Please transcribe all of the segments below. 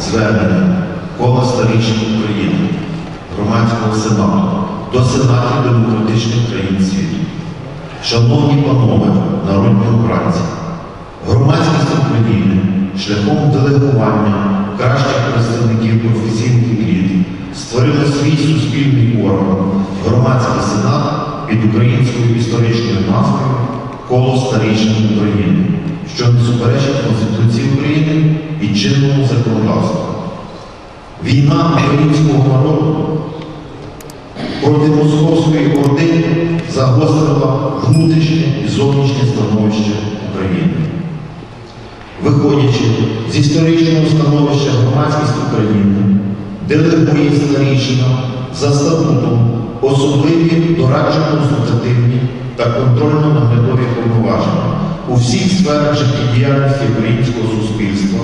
звернення кола старішин України, громадського сенату до Сенатів демократичних країн світу. Шановні панове, народні обранці, громадськість України шляхом делегування кращих представників професійних еліт створила свій суспільний орган громадський сенат під українською історичною назвою Коло старішин України, що не суперечить Конституції України Війна українського народу проти московської орди загострила внутрішнє і зовнішнє становище України. Виходячи з історичного становища громадськість України, делегує старішина за статутом особливі дорадчо-консультативні та контрольно-наглядові повноваження у всіх сферах життєдіяльності українського суспільства,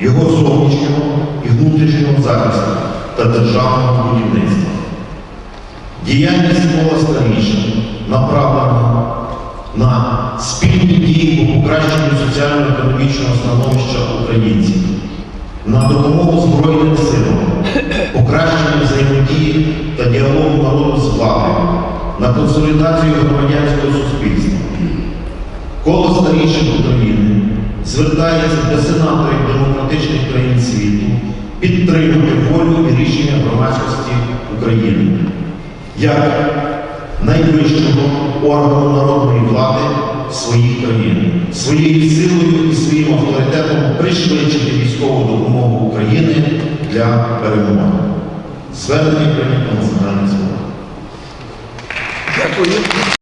його зовнішнього внутрішнього захисту та державного будівництва. Діяльність кола старішин направлена на спільні дії по покращенню соціально-економічного становища українців, на допомогу Збройним силам, покращенню взаємодії та діалогу народу з владою, на консолідацію громадянського суспільства. Коло старішин України звертається до сенаторів демократичних країн підтримати волю і рішення громадськості України як найвищого органу народної влади в своїй країні, своєю силою і своїм авторитетом пришвидшити військову допомогу України для перемоги. Звернення прийнято на загальний збор. Дякую.